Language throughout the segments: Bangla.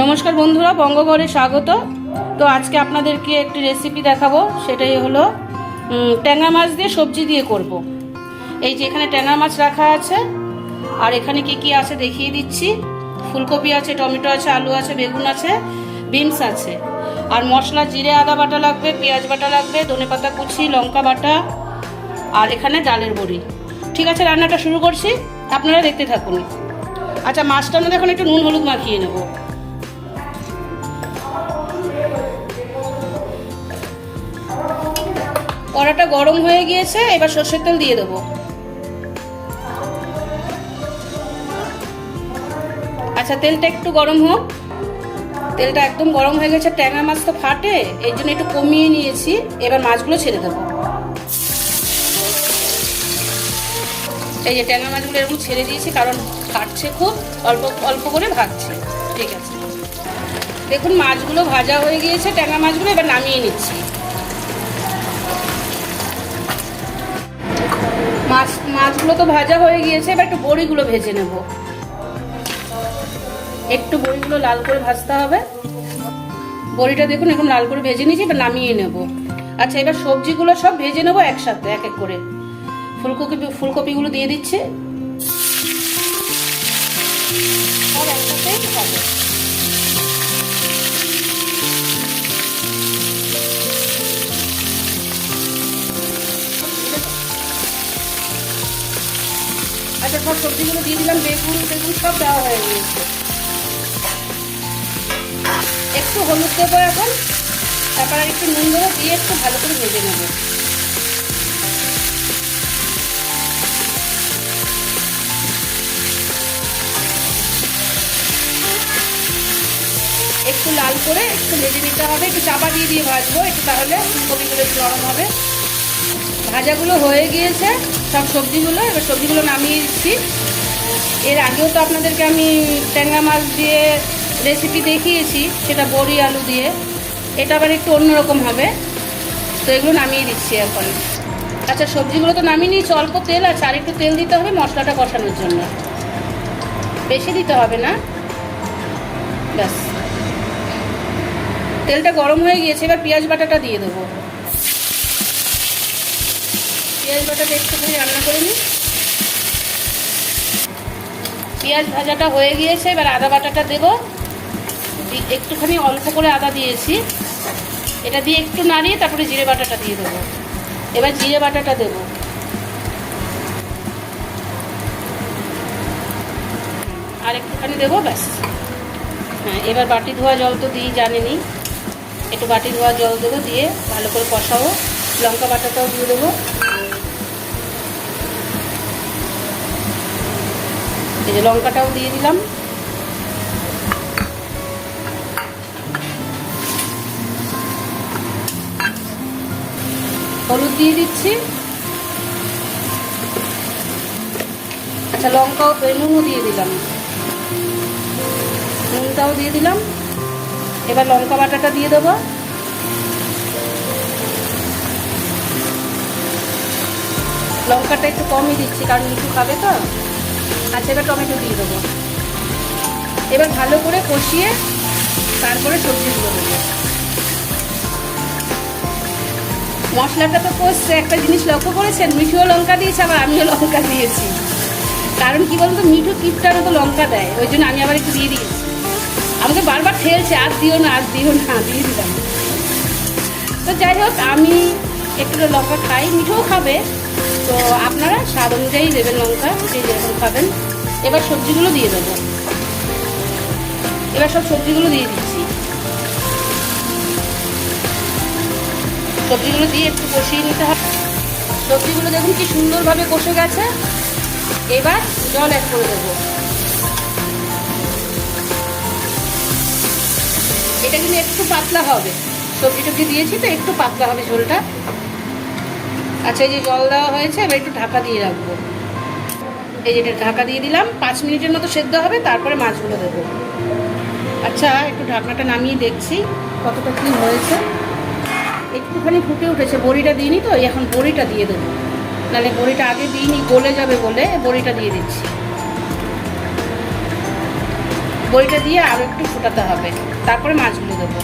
নমস্কার বন্ধুরা, বঙ্গঘরে স্বাগত। তো আজকে আপনাদেরকে একটি রেসিপি দেখাবো, সেটাই হলো ট্যাংরা মাছ দিয়ে সবজি দিয়ে করব। এই যে এখানে ট্যাংরা মাছ রাখা আছে, আর এখানে কি কি আছে দেখিয়ে দিচ্ছি। ফুলকপি আছে, টমেটো আছে, আলু আছে, বেগুন আছে, বিনস আছে। আর মশলা, জিরে, আদা বাটা লাগবে, পেঁয়াজ বাটা লাগবে ধনেপাতা কুচি, লঙ্কা বাটা, আর এখানে ডালের বড়ি। ঠিক আছে, রান্নাটা শুরু করছি, আপনারা দেখতে থাকুন। আচ্ছা মাছটার মধ্যে এখন একটু নুন, হলুদ মাখিয়ে নেব। কড়াটা গরম হয়ে গিয়েছে, এবার সর্ষের তেল দিয়ে দেবো। আচ্ছা তেলটা একটু গরম হোক। তেলটা একদম গরম হয়ে গেছে ট্যাঙা মাছ তো ফাটে এই জন্য একটু কমিয়ে নিয়েছি, এবার মাছগুলো ছেড়ে দেবো। এই যে ট্যাঙা মাছগুলো এরকম ছেড়ে দিয়েছি, কারণ ফাটছে খুব, অল্প অল্প করে ভাজছে। ঠিক আছে। দেখুন, মাছগুলো ভাজা হয়ে গিয়েছে, ট্যাংরা মাছগুলো এবার নামিয়ে নিচ্ছি। মাছ, মাছগুলো তো ভাজা হয়ে গিয়েছে, এবার একটু বড়িগুলো ভেজে নেব। একটু বড়িগুলো লাল করে ভাজতে হবে। বড়িটা দেখুন, এখন লাল করে ভেজে নিয়েছি, এবার নামিয়ে নেব। আচ্ছা এবার সবজিগুলো সব ভেজে নেব একসাথে, এক এক করে। ফুলকপি, ফুলকপিগুলো দিয়ে দিচ্ছি। সব একসাথেই হবে। আচ্ছা সব সবজিগুলো দিয়ে দিলাম, বেগুন বেগুন সব দেওয়া হয়ে গিয়েছে। একটু হলুদ দেবো এখন, তারপর আর একটু নুন দেবো, দিয়ে একটু ভালো করে ভেজে নেব। একটু লাল করে একটু ভেজে নিতে হবে, একটু চাপা দিয়ে দিয়ে ভাজবো, একটু তাহলে ফুলকপিগুলো একটু নরম হবে। ভাজাগুলো হয়ে গিয়েছে, সব সবজিগুলো, এবার সবজিগুলো নামিয়ে দিচ্ছি। এর আগেও তো আপনাদেরকে আমি ট্যাংরা মাছ দিয়ে রেসিপি দেখিয়েছি, সেটা বড়ি আলু দিয়ে। এটা আবার একটু অন্যরকম হবে। তো এগুলো নামিয়ে দিচ্ছি এখন। আচ্ছা সবজিগুলো তো নামিয়ে নিয়েছি, অল্প তেল আছে, আর একটু তেল দিতে হবে মশলাটা কষানোর জন্য। বেশি দিতে হবে না? ব্যাস। তেলটা গরম হয়ে গিয়েছে, এবার পেঁয়াজ বাটাটা দিয়ে দেবো। পেঁয়াজ বাটাটা একটুখানি রান্না করে নিই। পেঁয়াজ ভাজাটা হয়ে গিয়েছে, এবার আদা বাটাটা দেবো। একটুখানি অল্প করে আদা দিয়েছি। এটা দিয়ে একটু নাড়িয়ে তারপরে জিরে বাটাটা দিয়ে দেবো। এবার জিরে বাটাটা দেবো। আর একটুখানি দেবো, ব্যাস। হ্যাঁ এবার বাটি ধোয়া জল তো দিই জানেনি একটু বাটি ধোয়া জল দেবো, দিয়ে ভালো করে কষাবো। লঙ্কা বাটাটাও দিয়ে দেবো। এই যে লঙ্কাটাও দিয়ে দিলাম। হলুদ দিয়ে দিচ্ছি। আচ্ছা লঙ্কাও নুনও দিয়ে দিলাম। নুনটাও দিয়ে দিলাম। এবার লঙ্কা বাটাটা দিয়ে দেবো। লঙ্কাটা একটু কমই দিচ্ছি, কারণ মিঠু খাবে তো। আচ্ছা এবার টমেটো দিয়ে দেবো। এবার ভালো করে কষিয়ে তারপরে সবজিগুলো দেবো। মশলাটা তো কষছে, একটা জিনিস লক্ষ্য করেছেন? মিঠুও লঙ্কা দিয়েছে, আবার আমিও লঙ্কা দিয়েছি। কারণ কি বলতো, মিঠু কিপটার মতো লঙ্কা দেয়, ওই জন্য আমি আবার একটু দিয়ে দিয়েছি। আমাকে বারবার ঠেলছে আর দিও না, আর দিও না, দিয়ে দিলাম। তো যাই হোক, আমি একটু লঙ্কা খাই, মিঠেও খাবে। তো আপনারা স্বাদ অনুযায়ী দেবেন লঙ্কা, যে যেরকম খাবেন। এবার সবজিগুলো দিয়ে দেবো। এবার সব সবজিগুলো দিয়ে দিচ্ছি। সবজিগুলো দিয়ে একটু কষিয়ে নিতে হবে। সবজিগুলো দেখুন কি সুন্দরভাবে কষে গেছে। এবার জল অ্যাড করে দেবো। এটা কিন্তু একটু পাতলা হবে। সবজি টবজি দিয়েছি তো, একটু পাতলা হবে ঝোলটা। আচ্ছা এই যে জল দেওয়া হয়েছে, এবার একটু ঢাকা দিয়ে রাখব। এই যেটা ঢাকা দিয়ে দিলাম, পাঁচ মিনিটের মতো সেদ্ধ হবে, তারপরে মাছগুলো দেবো। আচ্ছা একটু ঢাকনাটা নামিয়ে দেখছি কতটা কি হয়েছে। একটুখানি ফুটে উঠেছে, বড়িটা দিইনি তো এখন বড়িটা দিয়ে দেবো। নাহলে বড়িটা আগে দিইনি, গলে যাবে বলে বড়িটা দিয়ে দিচ্ছি। বড়িটা দিয়ে আরও একটু ফোটাতে হবে। তারপরে মাছগুলো দেবো।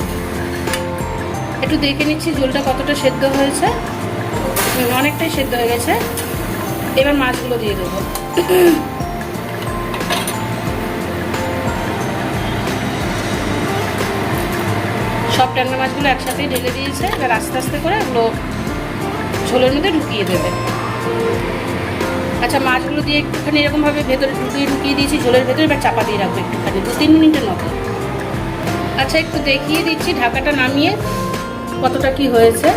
একটু দেখে নিচ্ছি ঝোলটা কতটা সেদ্ধ হয়েছে। অনেকটাই সেদ্ধ হয়ে গেছে। এবার মাছগুলো দিয়ে দেবো। সব ট্যাংরা মাছগুলো একসাথেই ঢেলে দিয়েছে। এবার আস্তে আস্তে করে ওগুলো ঝোলের মধ্যে ঢুকিয়ে দেবে। আচ্ছা মাছগুলো দিয়ে একটুখানি এরকমভাবে ভেতরে ঢুকিয়ে ঢুকিয়ে দিয়েছি, ঝোলের ভেতরে, এবার চাপা দিয়ে রাখব একটুখানি, দু তিন মিনিটের মতো। আচ্ছা একটু দেখিয়ে দিচ্ছি ঢাকাটা নামিয়ে কতটা কি হয়েছে।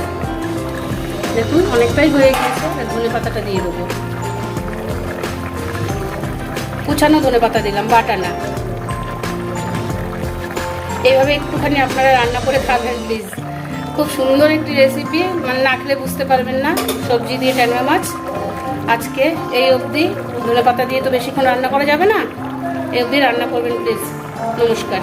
দেখুন, অনেকটাই হয়ে এবার ধনে পাতাটা দিয়ে দেবো। কুচানো ধনে পাতা দিলাম, বাটা না। এইভাবে একটুখানি আপনারা রান্না করে খাবেন, প্লিজ। খুব সুন্দর একটি রেসিপি মানে না খেলে বুঝতে পারবেন না, সবজি দিয়ে ট্যাংরা মাছ। আজকে এই অবধি ধনে পাতা দিয়ে তো বেশিক্ষণ রান্না করা যাবে না? এই অবধি রান্না করবেন, প্লিজ। নমস্কার।